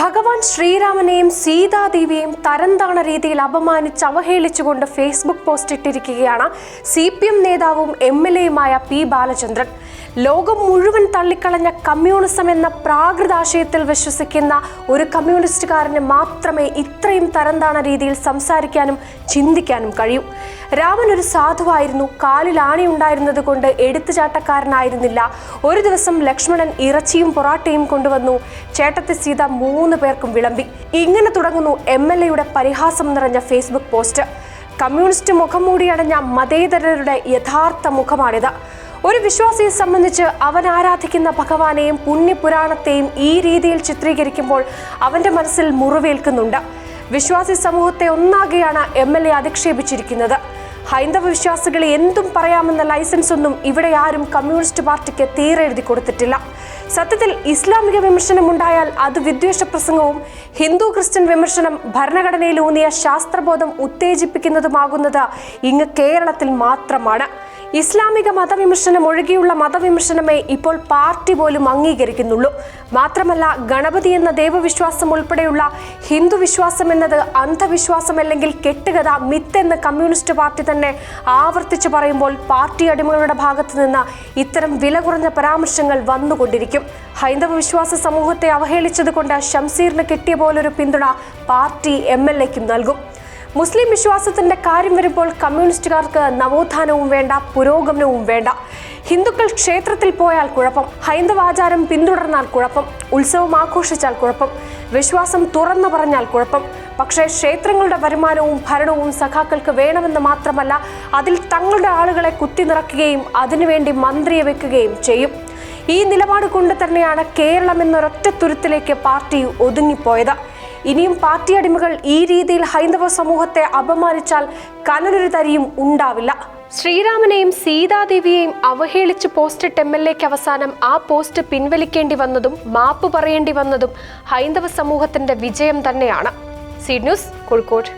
ഭഗവാൻ ശ്രീരാമനെയും സീതാദേവിയെയും തരംതാണ രീതിയിൽ അപമാനിച്ച് അവഹേളിച്ചുകൊണ്ട് ഫേസ്ബുക്ക് പോസ്റ്റ് ഇട്ടിരിക്കുകയാണ് സി പി എം നേതാവും എം എൽ എയുമായ പി ബാലചന്ദ്രൻ. ലോകം മുഴുവൻ തള്ളിക്കളഞ്ഞ കമ്മ്യൂണിസം എന്ന പ്രാകൃതാശയത്തിൽ വിശ്വസിക്കുന്ന ഒരു കമ്മ്യൂണിസ്റ്റുകാരന് മാത്രമേ ഇത്രയും തരംതാണ രീതിയിൽ സംസാരിക്കാനും ചിന്തിക്കാനും കഴിയൂ. രാമൻ ഒരു സാധുവായിരുന്നു. കാലിൽ ആണിയുണ്ടായിരുന്നത് കൊണ്ട് എടുത്തുചാട്ടക്കാരനായിരുന്നില്ല. ഒരു ദിവസം ലക്ഷ്മണൻ ഇറച്ചിയും പൊറാട്ടയും കൊണ്ടുവന്നു. ചേട്ടത്തി സീത മൂന്ന് പേർക്കും വിളമ്പി. ഇങ്ങനെ തുടങ്ങുന്നു എം എൽ എയുടെ പരിഹാസം നിറഞ്ഞ ഫേസ്ബുക്ക് പോസ്റ്റ്. കമ്മ്യൂണിസ്റ്റ് മുഖം മൂടിയടഞ്ഞ മതേതരരുടെ യഥാർത്ഥ മുഖമാണിത്. ഒരു വിശ്വാസിയെ സംബന്ധിച്ച് അവൻ ആരാധിക്കുന്ന ഭഗവാനെയും പുണ്യപുരാണത്തെയും ഈ രീതിയിൽ ചിത്രീകരിക്കുമ്പോൾ അവന്റെ മനസ്സിൽ മുറിവേൽക്കുന്നുണ്ട്. വിശ്വാസി സമൂഹത്തെ ഒന്നാകെയാണ് എം എൽ എ അധിക്ഷേപിച്ചിരിക്കുന്നത്. ഹൈന്ദവ വിശ്വാസികളെ എന്തും പറയാമെന്ന ലൈസൻസ് ഒന്നും ഇവിടെ ആരും കമ്മ്യൂണിസ്റ്റ് പാർട്ടിക്ക് തീരെഴുതി കൊടുത്തിട്ടില്ല. സത്യത്തിൽ ഇസ്ലാമിക വിമർശനം ഉണ്ടായാൽ അത് വിദ്വേഷ പ്രസംഗവും ഹിന്ദു ക്രിസ്ത്യൻ വിമർശനം ഭരണഘടനയിലൂന്നിയ ശാസ്ത്രബോധം ഉത്തേജിപ്പിക്കുന്നതുമാകുന്നത് ഇങ്ങ് കേരളത്തിൽ മാത്രമാണ്. ഇസ്ലാമിക മതവിമർശനം ഒഴികെയുള്ള മതവിമർശനമേ ഇപ്പോൾ പാർട്ടി പോലും അംഗീകരിക്കുന്നുള്ളൂ. മാത്രമല്ല ഗണപതി എന്ന ദൈവവിശ്വാസം ഉൾപ്പെടെയുള്ള ഹിന്ദു വിശ്വാസം എന്നത് അന്ധവിശ്വാസം അല്ലെങ്കിൽ കെട്ടുകഥ മിത്ത് എന്ന കമ്മ്യൂണിസ്റ്റ് പാർട്ടി തന്നെ ആവർത്തിച്ചു പറയുമ്പോൾ പാർട്ടി അടിമകളുടെ ഭാഗത്തു നിന്ന് ഇത്തരം വില കുറഞ്ഞ പരാമർശങ്ങൾ വന്നുകൊണ്ടിരിക്കും. ഹൈന്ദവ വിശ്വാസ സമൂഹത്തെ അവഹേളിച്ചതുകൊണ്ട് ഷംസീറിന് കിട്ടിയ പോലൊരു പിന്തുണ പാർട്ടി എം എൽ എക്കും നൽകും. മുസ്ലിം വിശ്വാസത്തിന്റെ കാര്യം വരുമ്പോൾ കമ്മ്യൂണിസ്റ്റുകാർക്ക് നവോത്ഥാനവും വേണ്ട പുരോഗമനവും വേണ്ട. ഹിന്ദുക്കൾ ക്ഷേത്രത്തിൽ പോയാൽ കുഴപ്പം. ഹൈന്ദവാചാരം പിന്തുടർന്നാൽ കുഴപ്പം. ഉത്സവം ആഘോഷിച്ചാൽ കുഴപ്പം. വിശ്വാസം തുറന്നു പറഞ്ഞാൽ കുഴപ്പം. പക്ഷേ ക്ഷേത്രങ്ങളുടെ വരുമാനവും ഭരണവും സഖാക്കൾക്ക് വേണമെന്ന് മാത്രമല്ല അതിൽ തങ്ങളുടെ ആളുകളെ കുത്തി നിറക്കുകയും അതിനുവേണ്ടി മന്ത്രിയെ വെക്കുകയും ചെയ്യും. ഈ നിലപാട് കൊണ്ട് തന്നെയാണ് കേരളം എന്നൊരൊറ്റ തുരുത്തിലേക്ക് പാർട്ടി ഒതുങ്ങിപ്പോയത്. ഇനിയും പാർട്ടി അടിമകൾ ഈ രീതിയിൽ ഹൈന്ദവ സമൂഹത്തെ അപമാനിച്ചാൽ കനലൊരു തരിയും ഉണ്ടാവില്ല. ശ്രീരാമനെയും സീതാദേവിയെയും അവഹേളിച്ച് പോസ്റ്റിട്ട് എം എൽ എക്ക് അവസാനം ആ പോസ്റ്റ് പിൻവലിക്കേണ്ടി വന്നതും മാപ്പ് പറയേണ്ടി വന്നതും ഹൈന്ദവ സമൂഹത്തിന്റെ വിജയം തന്നെയാണ്. C News Kozhikode.